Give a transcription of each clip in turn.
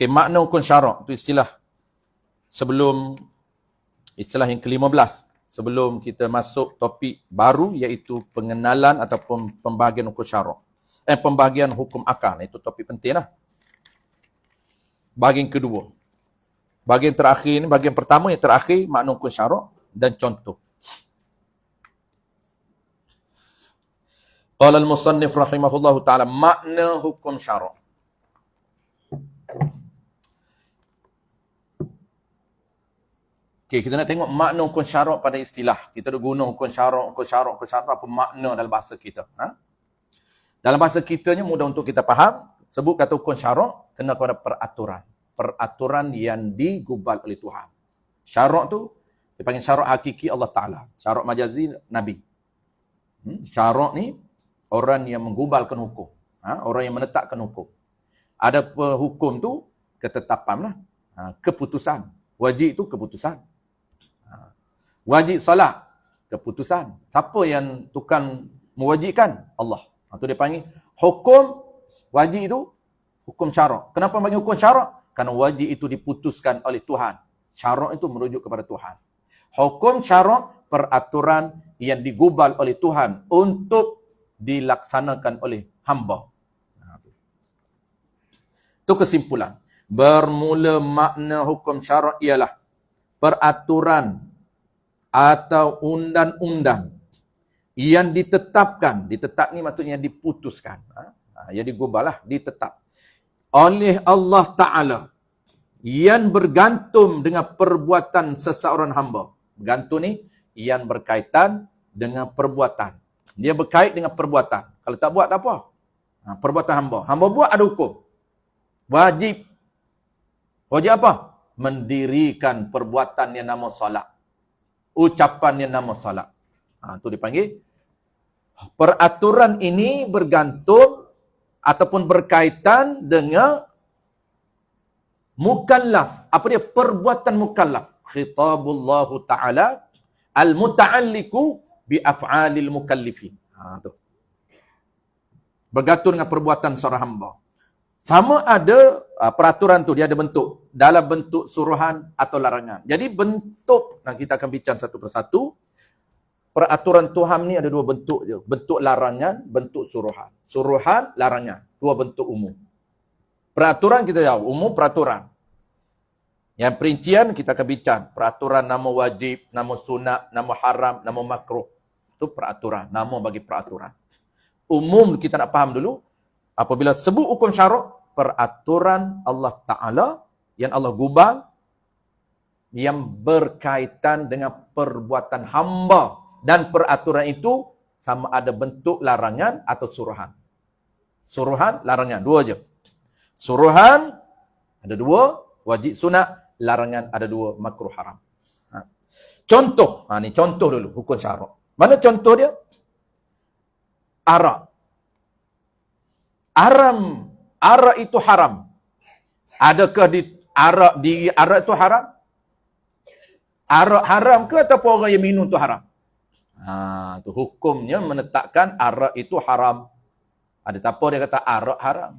Okey, makna hukum syarak itu istilah sebelum istilah yang ke-15 sebelum kita masuk topik baru iaitu pengenalan ataupun pembahagian hukum syarak. Eh pembahagian hukum akal itu topik pentinglah. Bahagian kedua. Bahagian terakhir ini bahagian pertama yang terakhir makna hukum syarak dan contoh. Qala al-musannif rahimahullahu taala makna hukum syarak. Okey, kita nak tengok makna hukum syarak pada istilah. Kita ada guna hukum syarak, hukum syarak, hukum syarak apa makna dalam bahasa kita. Ha? Dalam bahasa kitanya mudah untuk kita faham. Sebut kata hukum syarak kena kepada peraturan. Peraturan yang digubal oleh Tuhan. Syarak tu dipanggil syarak hakiki Allah Ta'ala. Syarak majazi Nabi. Hmm? Syarak ni orang yang menggubalkan hukum. Ha? Orang yang menetapkan hukum. Ada hukum tu ketetapan lah. Ha? Keputusan. Wajib tu keputusan. Wajib solat. Keputusan. Siapa yang tukang mewajibkan? Allah. Itu dia panggil. Hukum wajib itu hukum syarak. Kenapa panggil hukum syarak? Karena wajib itu diputuskan oleh Tuhan. Syarak itu merujuk kepada Tuhan. Hukum syarak peraturan yang digubal oleh Tuhan untuk dilaksanakan oleh hamba. Itu kesimpulan. Bermula makna hukum syarak ialah peraturan atau undang-undang yang ditetapkan, ditetap ni maksudnya diputuskan. Ha? ha yang digubalah, ditetap. Oleh Allah Ta'ala yang bergantung dengan perbuatan seseorang hamba. Bergantung ni yang berkaitan dengan perbuatan. Dia berkait dengan perbuatan. Kalau tak buat tak apa. Ha, perbuatan hamba. Hamba buat ada hukum. Wajib. Wajib apa? Mendirikan perbuatan yang nama salat ucapan yang nama salat. Ha, itu dipanggil. Peraturan ini bergantung ataupun berkaitan dengan mukallaf. Apa dia? Perbuatan mukallaf. Khitabullahu ta'ala al-muta'alliku bi'af'alil mukallifin. Ha, tu. Bergantung dengan perbuatan seorang hamba. Sama ada uh, peraturan tu dia ada bentuk dalam bentuk suruhan atau larangan. Jadi bentuk dan kita akan bincang satu persatu. Peraturan Tuhan ni ada dua bentuk je. Bentuk larangan, bentuk suruhan. Suruhan, larangan. Dua bentuk umum. Peraturan kita tahu, umum peraturan. Yang perincian kita akan bincang. Peraturan nama wajib, nama sunat, nama haram, nama makruh. Itu peraturan. Nama bagi peraturan. Umum kita nak faham dulu apabila sebut hukum syarak peraturan Allah Taala yang Allah gubal yang berkaitan dengan perbuatan hamba dan peraturan itu sama ada bentuk larangan atau suruhan. Suruhan, larangan, dua je. Suruhan ada dua, wajib sunat, larangan ada dua, makruh haram. Ha. Contoh, ha, ni contoh dulu hukum syarak. Mana contoh dia? Arak. Haram. Arak itu haram. Adakah di arak di arak itu haram? Arak haram ke ataupun orang yang minum itu haram? Ha, tu hukumnya menetapkan arak itu haram. Ada tak apa dia kata arak haram.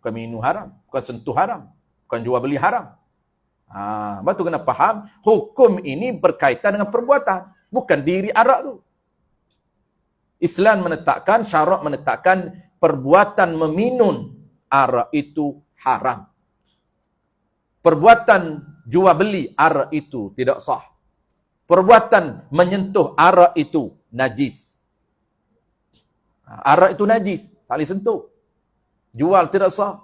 Bukan minum haram. Bukan sentuh haram. Bukan jual beli haram. Ha, tu kena faham. Hukum ini berkaitan dengan perbuatan. Bukan diri arak tu. Islam menetapkan, syarak menetapkan perbuatan meminum arak itu haram. Perbuatan jual beli arak itu tidak sah. Perbuatan menyentuh arak itu najis. Ha, arak itu najis, tak boleh sentuh. Jual tidak sah.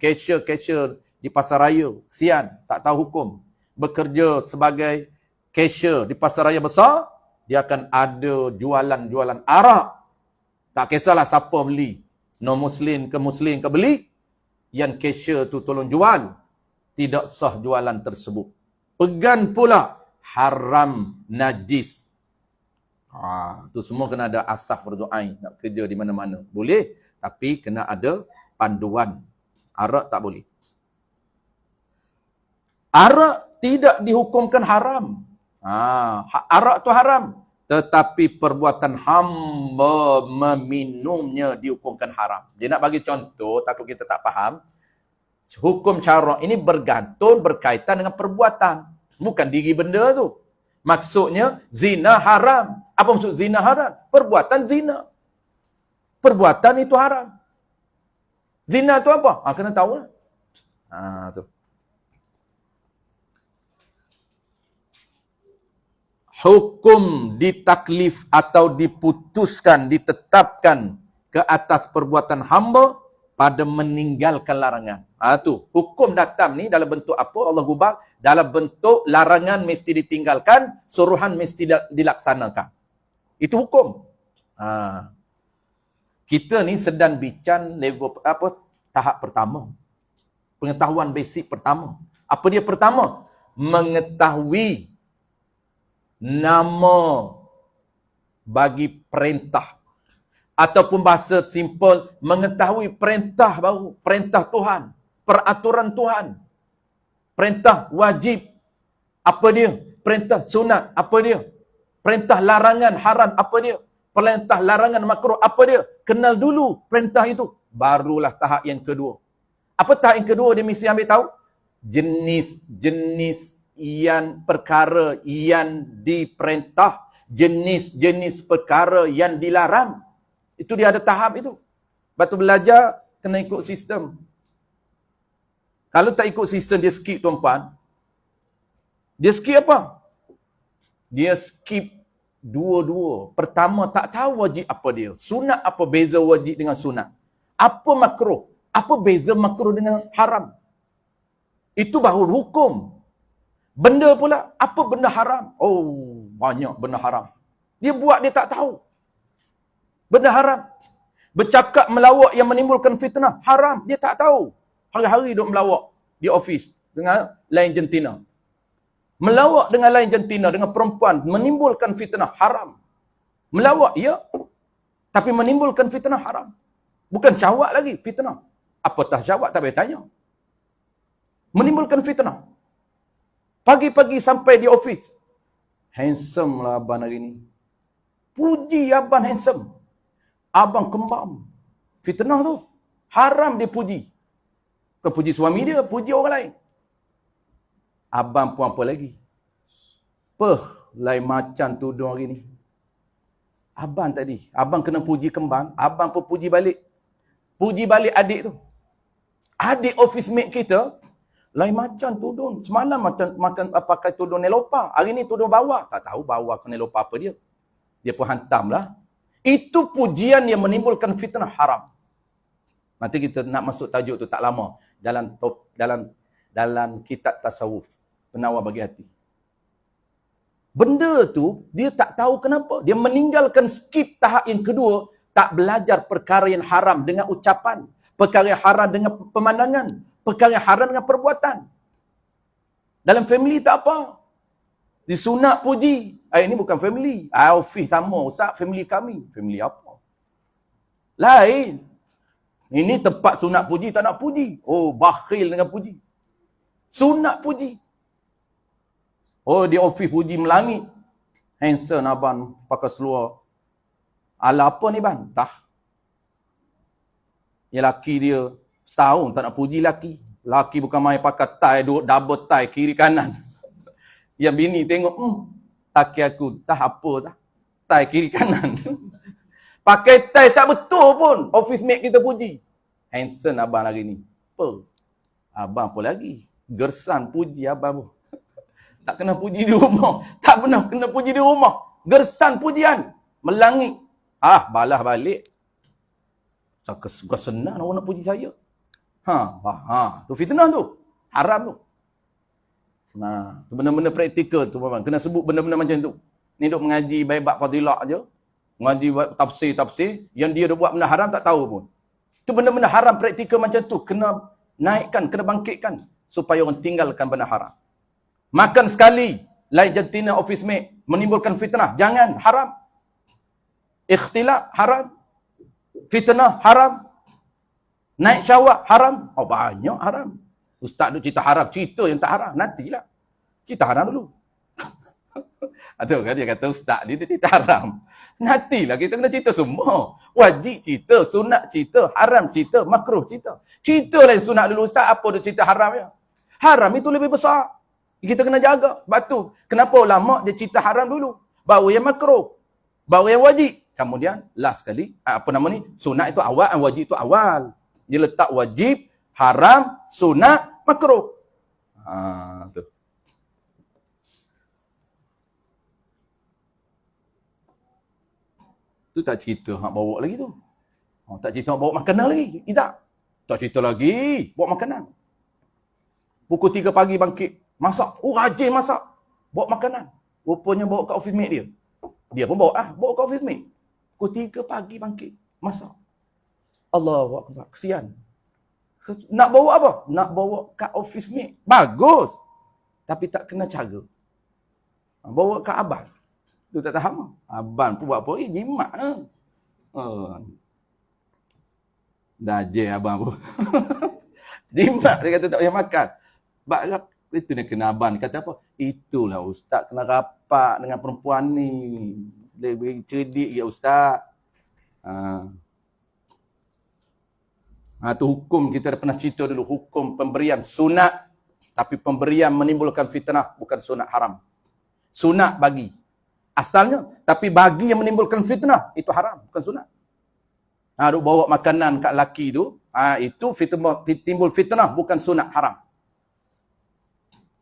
Cashier-cashier ha, di pasar raya, sian, tak tahu hukum. Bekerja sebagai cashier di pasar raya besar, dia akan ada jualan-jualan arak tak kisahlah siapa beli. No muslim ke muslim ke beli. Yang cashier tu tolong jual. Tidak sah jualan tersebut. Pegan pula haram najis. Ha, tu semua kena ada asaf berdoa nak kerja di mana-mana. Boleh, tapi kena ada panduan. Arak tak boleh. Arak tidak dihukumkan haram. Ha, arak tu haram tetapi perbuatan hamba meminumnya dihukumkan haram. Dia nak bagi contoh, takut kita tak faham. hukum cara ini bergantung berkaitan dengan perbuatan. Bukan diri benda tu. Maksudnya zina haram. Apa maksud zina haram? Perbuatan zina. Perbuatan itu haram. Zina tu apa? Ha, kena tahu lah. Ha, tu. Hukum ditaklif atau diputuskan, ditetapkan ke atas perbuatan hamba pada meninggalkan larangan. Ha tu, hukum datang ni dalam bentuk apa? Allah gubah dalam bentuk larangan mesti ditinggalkan, suruhan mesti dilaksanakan. Itu hukum. Ha. Kita ni sedang bincang level apa tahap pertama. Pengetahuan basic pertama. Apa dia pertama? Mengetahui nama bagi perintah ataupun bahasa simple mengetahui perintah baru, perintah Tuhan, peraturan Tuhan. Perintah wajib apa dia? Perintah sunat apa dia? Perintah larangan haram apa dia? Perintah larangan makruh apa dia? Kenal dulu perintah itu, barulah tahap yang kedua. Apa tahap yang kedua dia mesti ambil tahu? Jenis-jenis yang perkara yang diperintah, jenis-jenis perkara yang dilarang. Itu dia ada tahap itu. Batu belajar kena ikut sistem. Kalau tak ikut sistem dia skip tuan-puan. Dia skip apa? Dia skip dua-dua. Pertama tak tahu wajib apa dia. Sunat apa beza wajib dengan sunat. Apa makruh? Apa beza makruh dengan haram? Itu baru hukum. Benda pula, apa benda haram? Oh, banyak benda haram. Dia buat dia tak tahu. Benda haram. Bercakap melawak yang menimbulkan fitnah. Haram. Dia tak tahu. Hari-hari duduk melawak di ofis dengan lain jentina. Melawak dengan lain jentina, dengan perempuan, menimbulkan fitnah. Haram. Melawak, ya. Tapi menimbulkan fitnah haram. Bukan syawak lagi, fitnah. Apatah syawak, tak boleh tanya. Menimbulkan fitnah. Pagi-pagi sampai di ofis. Handsome lah abang hari ni. Puji abang handsome abang kembang. Fitnah tu. Haram dia puji. Bukan puji suami dia, puji orang lain. Abang pun apa lagi? Peh, lain macam tudung hari ni. Abang tadi, abang kena puji kembang, abang pun puji balik. Puji balik adik tu. Adik office mate kita, lain macam tudung. Semalam macam makan pakai tudung nelopa. Hari ni tudung bawah. Tak tahu bawah ke nelopa apa dia. Dia pun hantam lah. Itu pujian yang menimbulkan fitnah haram. Nanti kita nak masuk tajuk tu tak lama dalam top, dalam dalam kitab tasawuf penawar bagi hati. Benda tu dia tak tahu kenapa. Dia meninggalkan skip tahap yang kedua, tak belajar perkara yang haram dengan ucapan, perkara yang haram dengan pemandangan, perkara yang haram dengan perbuatan. Dalam family tak apa. Disunat puji. Eh, ini bukan family. Ah, office sama. Ustaz, family kami. Family apa? Lain. Ini tempat sunat puji, tak nak puji. Oh, bakhil dengan puji. Sunat puji. Oh, di office puji melangit. Handsome abang pakai seluar. Ala apa ni bang? Tah. Ya laki dia setahun tak nak puji laki. Laki bukan main pakai tie, double tie kiri kanan. Yang bini tengok, hmm, taki aku, tak apa tak. Tai kiri kanan. Pakai tai tak betul pun. Office mate kita puji. Handsome abang hari ni. Apa? Abang apa lagi? Gersan puji abang pun. Tak kena puji di rumah. Tak pernah kena puji di rumah. Gersan pujian. Melangit. Ah, balah balik. Suka senang orang nak puji saya. Ha, ha, ha. Tu fitnah tu. Haram tu. Nah, tu benda-benda praktikal tu Bapak. Kena sebut benda-benda macam tu. Ni duk mengaji baik bab fadilah aja. Mengaji tafsir-tafsir yang dia dah buat benda haram tak tahu pun. Tu benda-benda haram praktikal macam tu kena naikkan, kena bangkitkan supaya orang tinggalkan benda haram. Makan sekali lain jantina office mate menimbulkan fitnah. Jangan haram. Ikhtilaf haram. Fitnah haram. Naik syawak haram. Oh banyak haram. Ustaz tu cerita haram. Cerita yang tak haram. Nantilah. Cerita haram dulu. Ada kan dia kata ustaz dia, dia cerita haram. Nantilah kita kena cerita semua. Wajib cerita, sunat cerita, haram cerita, makruh cerita. Cerita lain sunat dulu ustaz, apa dia cerita haram ya? Haram itu lebih besar. Kita kena jaga. Sebab tu, kenapa ulama dia cerita haram dulu? Baru yang makruh. Baru yang wajib. Kemudian, last sekali, apa nama ni? Sunat itu awal, wajib itu awal. Dia letak wajib, haram, sunat, makruh. Ha, tu. Tu tak cerita hak bawa lagi tu. Oh, tak cerita bawa makanan lagi. Izak. Tak cerita lagi. Bawa makanan. Pukul 3 pagi bangkit. Masak. Oh, rajin masak. Bawa makanan. Rupanya bawa ke office mate dia. Dia pun bawa ah, bawa ke office mate. Pukul 3 pagi bangkit. Masak. Allahu Akbar. Kesian. Nak bawa apa? Nak bawa ke office mate. Bagus. Tapi tak kena cara. Bawa ke abang. Tu tak tahu. Abang pun buat apa? Eh, jimat. Eh. Oh. Dah je abang pun. jimat dia kata tak payah makan. Sebab itu dia kena abang. Dia kata apa? Itulah ustaz kena rapat dengan perempuan ni. Lebih cerdik ya ustaz. Ha. Ha, tu hukum kita dah pernah cerita dulu. Hukum pemberian sunat. Tapi pemberian menimbulkan fitnah. Bukan sunat haram. Sunat bagi asalnya tapi bagi yang menimbulkan fitnah itu haram bukan sunat ha duk bawa makanan kat laki tu ha itu fitnah timbul fitnah bukan sunat haram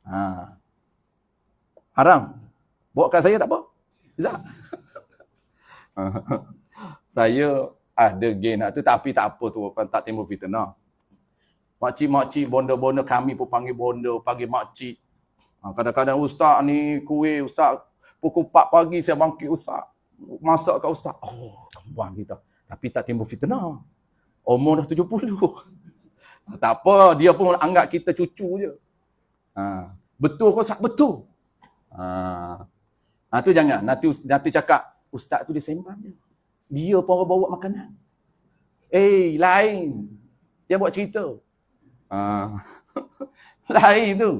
ha haram bawa kat saya tak apa bisa saya ada gay nak tu tapi tak apa tu tak timbul fitnah Makcik-makcik, bonda-bonda kami pun panggil bonda, panggil makcik. Ha, kadang-kadang ustaz ni kuih, ustaz Pukul 4 pagi saya bangkit ustaz. Masak kat ustaz. Oh, tuan kita. Tapi tak timbul fitnah. Umur dah 70. tak apa, dia pun anggap kita cucu je. Ha. Betul kau sak betul. Ha. ha tu jangan. Nanti nanti cakap ustaz tu dia sembang je. Dia pun orang bawa makanan. Eh, lain. Dia buat cerita. Ha. lain tu.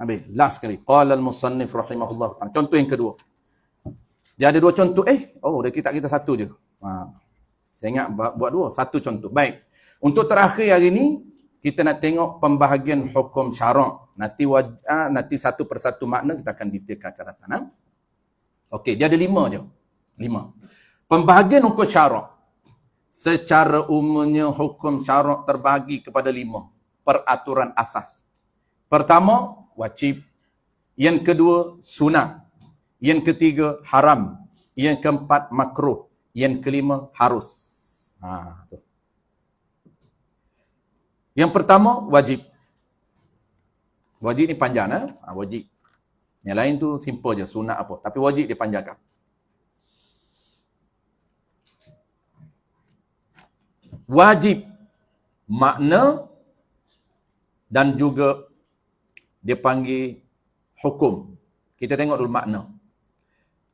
Habis. Last sekali. Qala al-musannif rahimahullah. Contoh yang kedua. Dia ada dua contoh. Eh, oh, dia kita kita satu je. Ha. Saya ingat buat dua. Satu contoh. Baik. Untuk terakhir hari ini, kita nak tengok pembahagian hukum syarak. Nanti waj- ha, nanti satu persatu makna kita akan detailkan ke datang. Ha? Okey, dia ada lima je. Lima. Pembahagian hukum syarak. Secara umumnya hukum syarak terbahagi kepada lima. Peraturan asas. Pertama, wajib. Yang kedua, sunat. Yang ketiga, haram. Yang keempat, makruh. Yang kelima, harus. Ha, tu. Yang pertama, wajib. Wajib ni panjang. Eh? Ha, wajib. Yang lain tu simple je, sunat apa. Tapi wajib dia panjangkan. Wajib makna dan juga dia panggil hukum. Kita tengok dulu makna.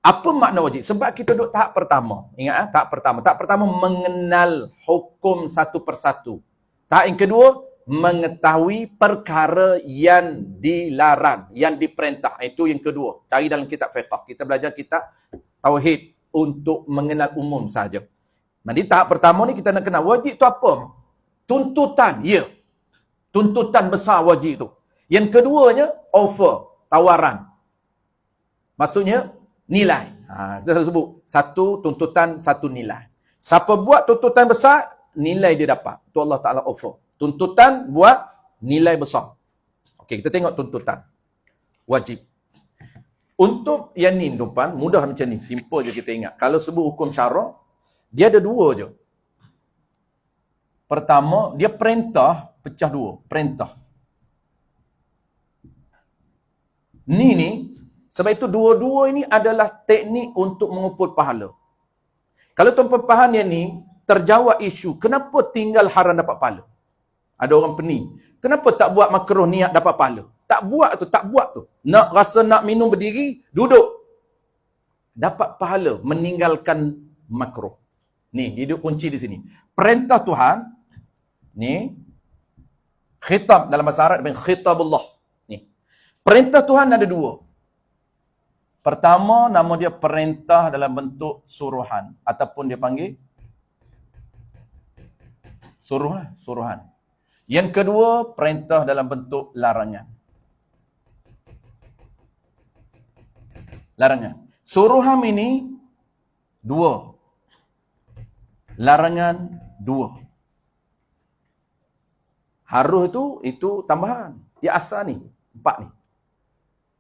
Apa makna wajib? Sebab kita duduk tahap pertama. Ingat eh? tahap pertama. Tahap pertama mengenal hukum satu persatu. Tahap yang kedua, mengetahui perkara yang dilarang, yang diperintah. Itu yang kedua. Cari dalam kitab fiqah. Kita belajar kitab tauhid untuk mengenal umum saja. Nanti tahap pertama ni kita nak kenal wajib tu apa? Tuntutan, ya. Tuntutan besar wajib tu. Yang keduanya, offer, tawaran. Maksudnya, nilai. Ha, kita sebut, satu tuntutan, satu nilai. Siapa buat tuntutan besar, nilai dia dapat. Itu Allah Ta'ala offer. Tuntutan buat nilai besar. Okey, kita tengok tuntutan. Wajib. Untuk yang ni, tuan mudah macam ni. Simple je kita ingat. Kalau sebut hukum syarak, dia ada dua je. Pertama, dia perintah pecah dua. Perintah. Ni ni, sebab itu dua-dua ini adalah teknik untuk mengumpul pahala. Kalau tuan-tuan faham yang ni, terjawab isu, kenapa tinggal haram dapat pahala? Ada orang pening. Kenapa tak buat makruh niat dapat pahala? Tak buat tu, tak buat tu. Nak rasa nak minum berdiri, duduk. Dapat pahala meninggalkan makruh. Ni, hidup kunci di sini. Perintah Tuhan, ni, khitab dalam bahasa Arab, khitabullah. Perintah Tuhan ada dua. Pertama, nama dia perintah dalam bentuk suruhan. Ataupun dia panggil suruh lah, suruhan. Yang kedua, perintah dalam bentuk larangan. Larangan. Suruhan ini dua. Larangan dua. Harus itu, itu tambahan. Dia asal ni, empat ni.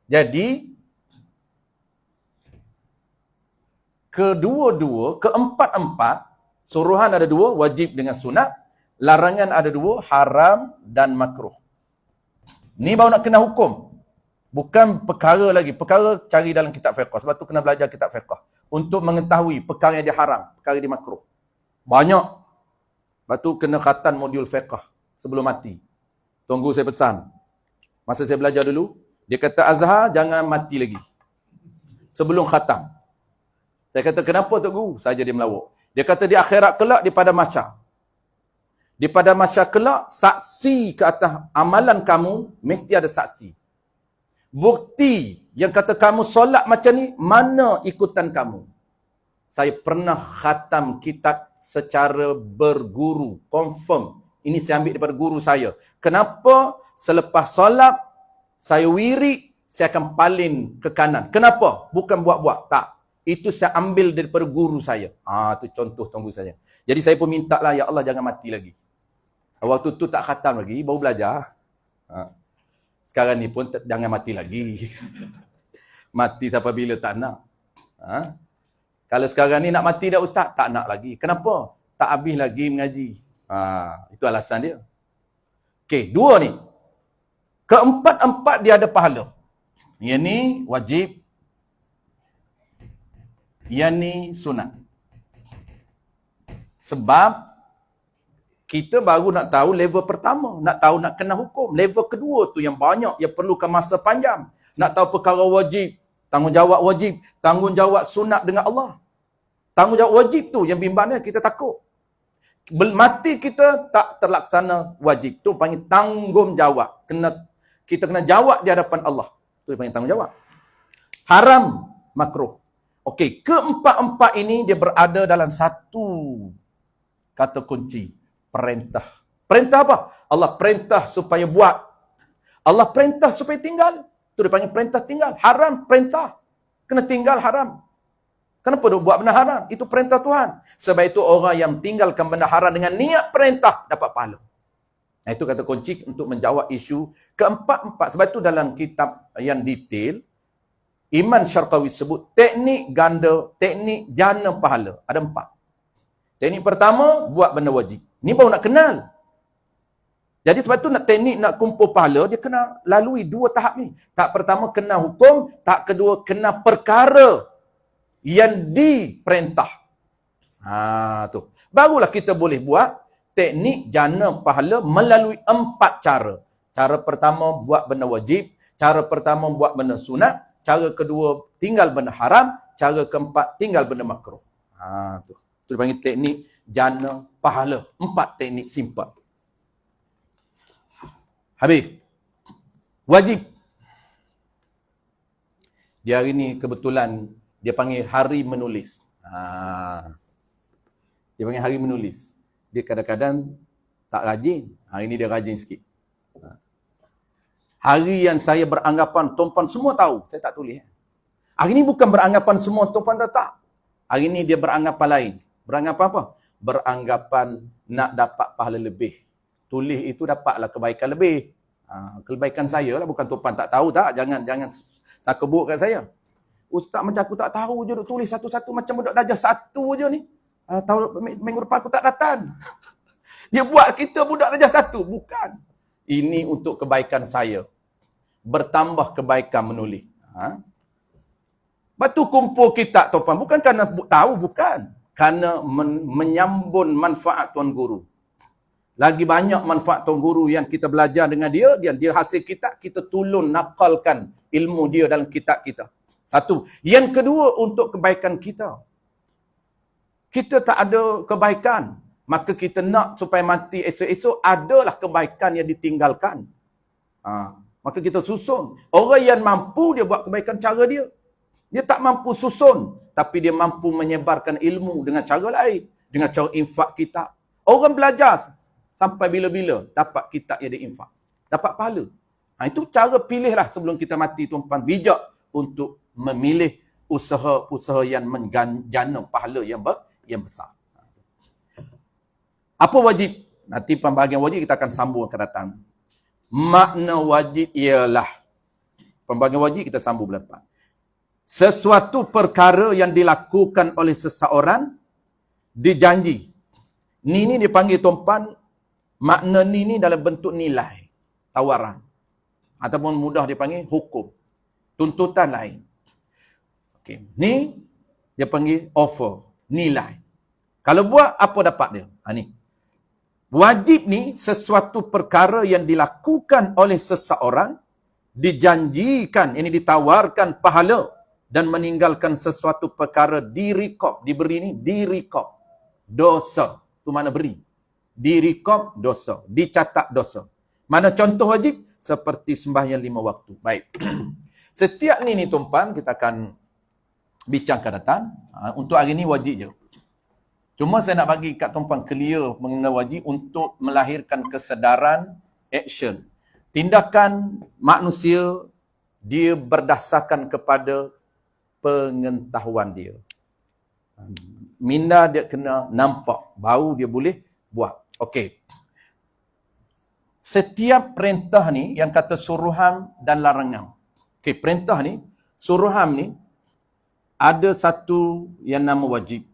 Jadi, kedua-dua, keempat-empat, suruhan ada dua, wajib dengan sunat, larangan ada dua, haram dan makruh. Ni baru nak kena hukum. Bukan perkara lagi, perkara cari dalam kitab fiqh. Sebab tu kena belajar kitab fiqh. Untuk mengetahui perkara yang dia haram, perkara yang dia makruh. Banyak. Sebab tu kena khatan modul fiqh sebelum mati. Tunggu saya pesan. Masa saya belajar dulu, dia kata Azhar jangan mati lagi. Sebelum khatam. Saya kata, kenapa Tok Guru? Saja dia melawak. Dia kata, di akhirat kelak, di pada masa. Di pada masa kelak, saksi ke atas amalan kamu, mesti ada saksi. Bukti yang kata kamu solat macam ni, mana ikutan kamu? Saya pernah khatam kitab secara berguru, confirm. Ini saya ambil daripada guru saya. Kenapa selepas solat, saya wirik, saya akan palin ke kanan. Kenapa? Bukan buat-buat. Tak itu saya ambil daripada guru saya. Ah tu contoh tunggu saya. Jadi saya pun minta lah, ya Allah jangan mati lagi. Waktu tu tak khatam lagi, baru belajar. Ha. Sekarang ni pun jangan mati lagi. mati sampai bila tak nak. Ha? Kalau sekarang ni nak mati dah ustaz, tak nak lagi. Kenapa? Tak habis lagi mengaji. Ha, itu alasan dia. Okey, dua ni. Keempat-empat dia ada pahala. Yang ni wajib yang ni sunat. Sebab kita baru nak tahu level pertama. Nak tahu nak kena hukum. Level kedua tu yang banyak yang perlukan masa panjang. Nak tahu perkara wajib. Tanggungjawab wajib. Tanggungjawab sunat dengan Allah. Tanggungjawab wajib tu yang bimbangnya kita takut. Mati kita tak terlaksana wajib. Tu panggil tanggungjawab. Kena, kita kena jawab di hadapan Allah. Tu panggil tanggungjawab. Haram makruh. Okey, keempat-empat ini dia berada dalam satu kata kunci, perintah. Perintah apa? Allah perintah supaya buat. Allah perintah supaya tinggal. Itu dia panggil perintah tinggal. Haram perintah. Kena tinggal haram. Kenapa dia buat benda haram? Itu perintah Tuhan. Sebab itu orang yang tinggalkan benda haram dengan niat perintah dapat pahala. Nah, itu kata kunci untuk menjawab isu keempat-empat. Sebab itu dalam kitab yang detail, Iman Syarqawi sebut teknik ganda, teknik jana pahala. Ada empat. Teknik pertama, buat benda wajib. Ni baru nak kenal. Jadi sebab tu nak teknik nak kumpul pahala, dia kena lalui dua tahap ni. Tahap pertama kena hukum, tahap kedua kena perkara yang diperintah. Ha tu. Barulah kita boleh buat teknik jana pahala melalui empat cara. Cara pertama buat benda wajib, cara pertama buat benda sunat, Cara kedua, tinggal benda haram. Cara keempat, tinggal benda makruh. Ha, tu. Itu dipanggil teknik jana pahala. Empat teknik simple. Habis. Wajib. Di hari ni kebetulan dia panggil hari menulis. Ha. Dia panggil hari menulis. Dia kadang-kadang tak rajin. Hari ni dia rajin sikit. Hari yang saya beranggapan tuan semua tahu. Saya tak tulis. Hari ini bukan beranggapan semua tuan tak. Hari ini dia beranggapan lain. Beranggapan apa? Beranggapan nak dapat pahala lebih. Tulis itu dapatlah kebaikan lebih. Ha, kebaikan saya lah. Bukan tuan tak tahu tak. Jangan jangan sakebuk kat saya. Ustaz macam aku tak tahu je duk tulis satu-satu macam budak darjah satu je ni. Uh, tahun minggu depan aku tak datang. Dia buat kita budak darjah satu. Bukan. Ini untuk kebaikan saya bertambah kebaikan menulis. Ha? Batu kumpul kitab topan bukan kerana tahu bukan. Kerana men menyambun manfaat tuan guru. Lagi banyak manfaat tuan guru yang kita belajar dengan dia, dia dia hasil kitab kita tulun nakalkan ilmu dia dalam kitab kita. Satu. Yang kedua untuk kebaikan kita. Kita tak ada kebaikan, maka kita nak supaya mati esok-esok adalah kebaikan yang ditinggalkan. Ha. Maka kita susun. Orang yang mampu dia buat kebaikan cara dia. Dia tak mampu susun. Tapi dia mampu menyebarkan ilmu dengan cara lain. Dengan cara infak kita. Orang belajar sampai bila-bila dapat kitab yang dia infak. Dapat pahala. Ha, itu cara pilihlah sebelum kita mati tuan-tuan. Bijak untuk memilih usaha-usaha yang menjana pahala yang ber, yang besar. Apa wajib? Nanti pembahagian wajib kita akan sambung akan datang. Makna wajib ialah pembahagian wajib kita sambung bulan depan. Sesuatu perkara yang dilakukan oleh seseorang dijanji. Ni ni dipanggil tumpan makna ni ni dalam bentuk nilai tawaran ataupun mudah dipanggil hukum tuntutan lain. Okey, ni dia panggil offer, nilai. Kalau buat apa dapat dia? Ha ni. Wajib ni sesuatu perkara yang dilakukan oleh seseorang dijanjikan, ini ditawarkan pahala dan meninggalkan sesuatu perkara direkod, diberi ni direkod. Dosa. Tu mana beri? Direkod dosa, dicatat dosa. Mana contoh wajib? Seperti sembahyang lima waktu. Baik. Setiap ni ni tumpan kita akan bincangkan datang. Ha, untuk hari ni wajib je. Cuma saya nak bagi kat tuan-tuan clear mengenai wajib untuk melahirkan kesedaran action. Tindakan manusia dia berdasarkan kepada pengetahuan dia. Minda dia kena nampak, bau dia boleh buat. Okey. Setiap perintah ni yang kata suruhan dan larangan. Okey, perintah ni, suruhan ni ada satu yang nama wajib.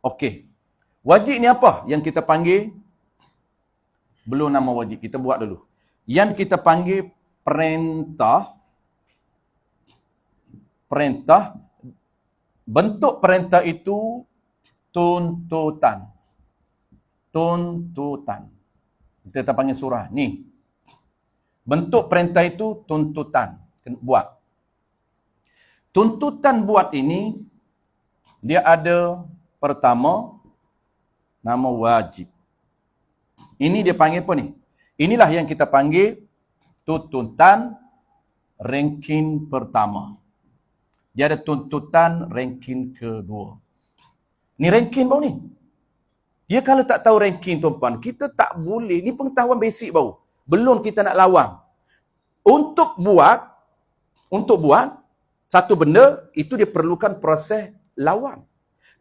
Okey. Wajib ni apa yang kita panggil? Belum nama wajib. Kita buat dulu. Yang kita panggil perintah. Perintah. Bentuk perintah itu tuntutan. Tuntutan. Kita panggil surah. Ni. Bentuk perintah itu tuntutan. Buat. Tuntutan buat ini, dia ada pertama nama wajib. Ini dia panggil apa ni? Inilah yang kita panggil tuntutan ranking pertama. Dia ada tuntutan ranking kedua. Ni ranking bau ni. Dia kalau tak tahu ranking tuan-tuan, kita tak boleh. Ni pengetahuan basic bau. Belum kita nak lawan. Untuk buat, untuk buat satu benda, itu dia perlukan proses lawan.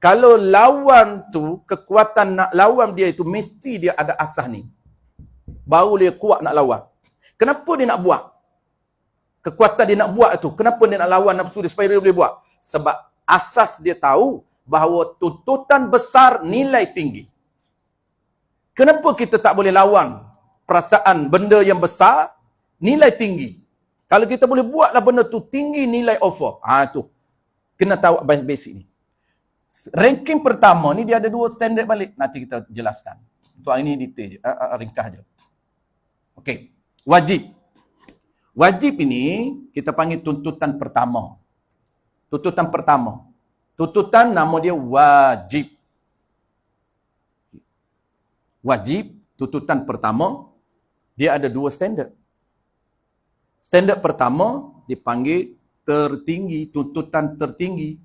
Kalau lawan tu, kekuatan nak lawan dia itu, mesti dia ada asas ni. Baru dia kuat nak lawan. Kenapa dia nak buat? Kekuatan dia nak buat itu. Kenapa dia nak lawan nafsu dia supaya dia boleh buat? Sebab asas dia tahu bahawa tuntutan besar nilai tinggi. Kenapa kita tak boleh lawan perasaan benda yang besar nilai tinggi? Kalau kita boleh buatlah benda tu tinggi nilai offer. Ah ha, tu. Kena tahu basic ni. Ranking pertama ni dia ada dua standard balik. Nanti kita jelaskan. Untuk hari ni detail je. Uh, uh, ringkas je. Okey. Wajib. Wajib ini kita panggil tuntutan pertama. Tuntutan pertama. Tuntutan nama dia wajib. Wajib. Tuntutan pertama. Dia ada dua standard. Standard pertama dipanggil tertinggi. Tuntutan tertinggi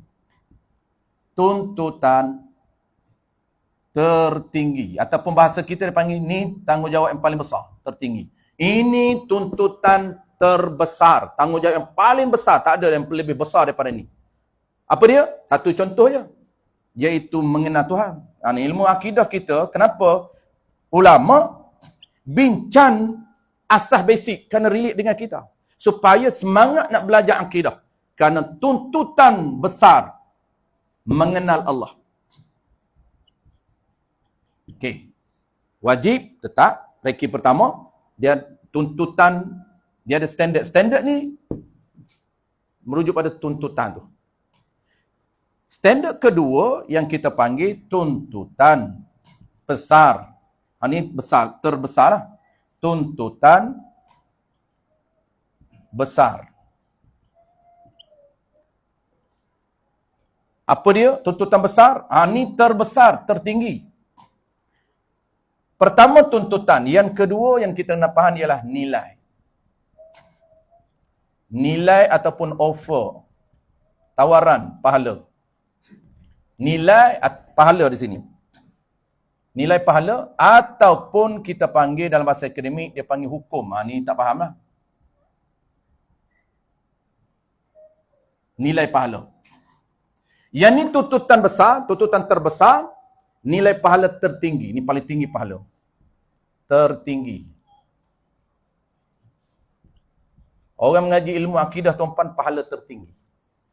tuntutan tertinggi ataupun bahasa kita dipanggil ni tanggungjawab yang paling besar tertinggi ini tuntutan terbesar tanggungjawab yang paling besar tak ada yang lebih besar daripada ini. Apa dia? Satu contohnya iaitu mengenal Tuhan. Ha, ilmu akidah kita kenapa ulama bincang asas basic kena relate dengan kita. Supaya semangat nak belajar akidah. Kerana tuntutan besar mengenal Allah. Okey. Wajib tetap. Ranking pertama dia tuntutan dia ada standard. Standard ni merujuk pada tuntutan tu. Standard kedua yang kita panggil tuntutan besar. Ini ha, besar, terbesar lah. Tuntutan besar. Apa dia? Tuntutan besar? Ha, ni terbesar, tertinggi. Pertama tuntutan, yang kedua yang kita nak faham ialah nilai. Nilai ataupun offer, tawaran, pahala. Nilai pahala di sini. Nilai pahala ataupun kita panggil dalam bahasa akademik dia panggil hukum. Ha, ni tak faham lah. Nilai pahala. Yang ni tuntutan besar, tuntutan terbesar, nilai pahala tertinggi. Ini paling tinggi pahala tertinggi. Orang mengaji ilmu akidah tuan-tuan pahala tertinggi.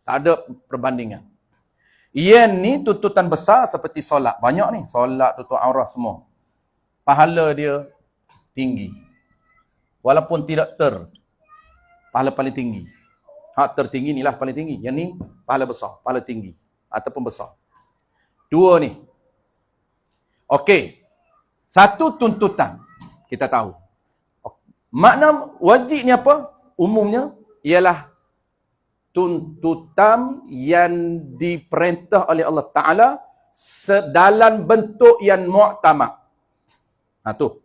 Tak ada perbandingan. Ia ni tuntutan besar seperti solat. Banyak ni. Solat, tutup aurah semua. Pahala dia tinggi. Walaupun tidak ter. Pahala paling tinggi. Hak tertinggi ni lah paling tinggi. Yang ni pahala besar. Pahala tinggi. Ataupun besar. Dua ni. Okey. Satu tuntutan kita tahu. Makna wajib ni apa? Umumnya ialah tuntutan yang diperintah oleh Allah Ta'ala sedalam bentuk yang mu'tamad. Ha tu.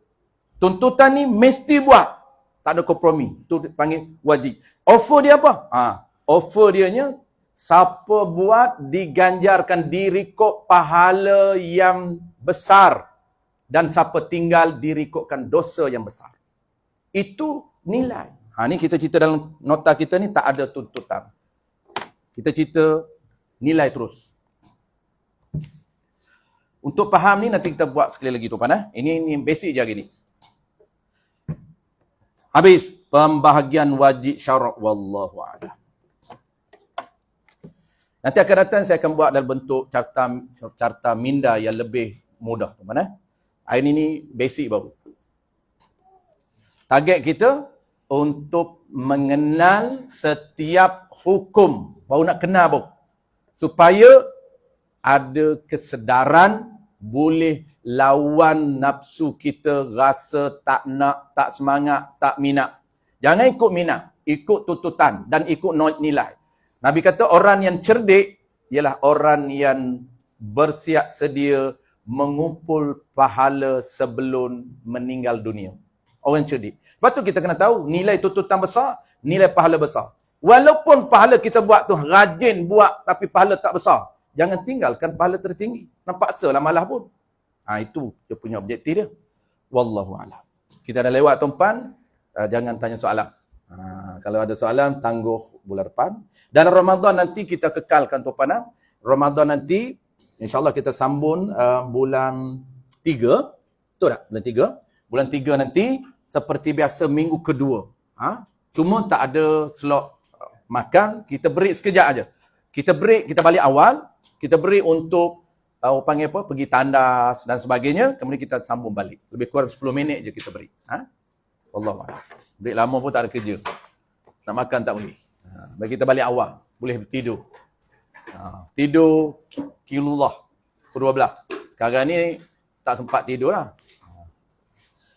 Tuntutan ni mesti buat. Tak ada kompromi. Tu panggil wajib. Offer dia apa? Ha. Offer dia nya siapa buat diganjarkan dirikut pahala yang besar dan siapa tinggal dirikutkan dosa yang besar. Itu nilai. Ha ni kita cerita dalam nota kita ni tak ada tuntutan. Kita cerita nilai terus. Untuk faham ni nanti kita buat sekali lagi tu. Eh. Ini ini basic je hari ni. Habis pembahagian wajib syarat wallahu a'lam. Nanti akan datang saya akan buat dalam bentuk carta carta minda yang lebih mudah mana. Eh. Ini ni basic baru. Target kita untuk mengenal setiap hukum. Baru nak kenal baru. Supaya ada kesedaran boleh lawan nafsu kita rasa tak nak, tak semangat, tak minat. Jangan ikut minat. Ikut tuntutan dan ikut nilai. Nabi kata orang yang cerdik ialah orang yang bersiap sedia mengumpul pahala sebelum meninggal dunia. Orang cerdik. Lepas tu kita kena tahu nilai tuntutan besar, nilai pahala besar. Walaupun pahala kita buat tu rajin buat tapi pahala tak besar. Jangan tinggalkan pahala tertinggi. Nampak lah malah pun. Ha, itu dia punya objektif dia. Wallahu a'lam. Kita dah lewat tumpan, uh, jangan tanya soalan. Ha, kalau ada soalan, tangguh bulan depan. Dan Ramadan nanti kita kekalkan tumpan. Ramadan nanti InsyaAllah kita sambung uh, bulan 3. Betul tak? Bulan 3. Bulan 3 nanti seperti biasa minggu kedua. Ha? Cuma tak ada slot uh, makan. Kita break sekejap aja. Kita break, kita balik awal. Kita break untuk uh, panggil apa? Pergi tandas dan sebagainya. Kemudian kita sambung balik. Lebih kurang 10 minit je kita break. Ha? Allah Break lama pun tak ada kerja. Nak makan tak boleh. Ha. Bagi kita balik awal. Boleh tidur. Ha, tidur kilullah kedua belah. Sekarang ni tak sempat tidur lah.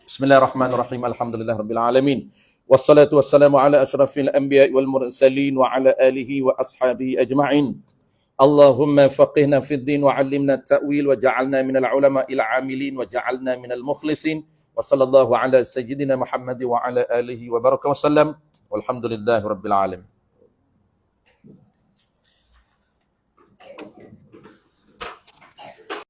بسم الله الرحمن الرحيم الحمد لله رب العالمين والصلاة والسلام على أشرف الأنبياء والمرسلين وعلى آله وأصحابه أجمعين اللهم فقهنا في الدين وعلمنا التأويل وجعلنا من العلماء العاملين وجعلنا من المخلصين وصلى الله على سيدنا محمد وعلى آله وبركة وسلم والحمد لله رب العالمين